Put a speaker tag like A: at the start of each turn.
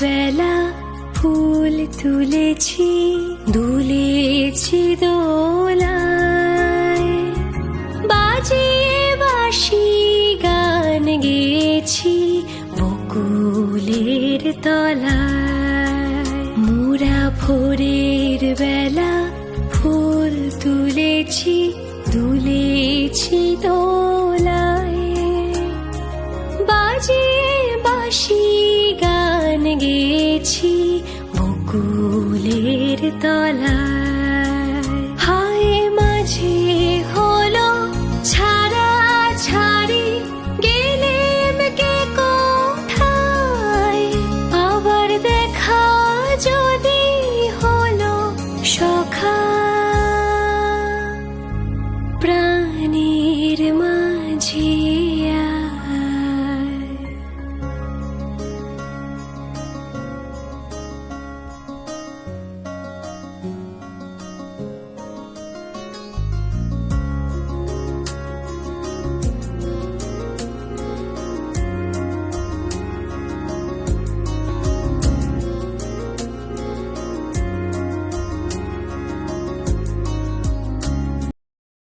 A: বেলা ফুল তুলেছি, দুলেছি দোলায়। বাজিয়ে বাসি গান গেছি বকুলের তলায়। মোরা ভোরের বেলা ফুল তুলেছি, দুলেছি দোলায়। নীর তলায়। হায় মাঝে হলো ছাড়া ছাড়ি, গেলেম কে কোথায়? আবার দেখা যদি হলো সখা। প্রাণীর মা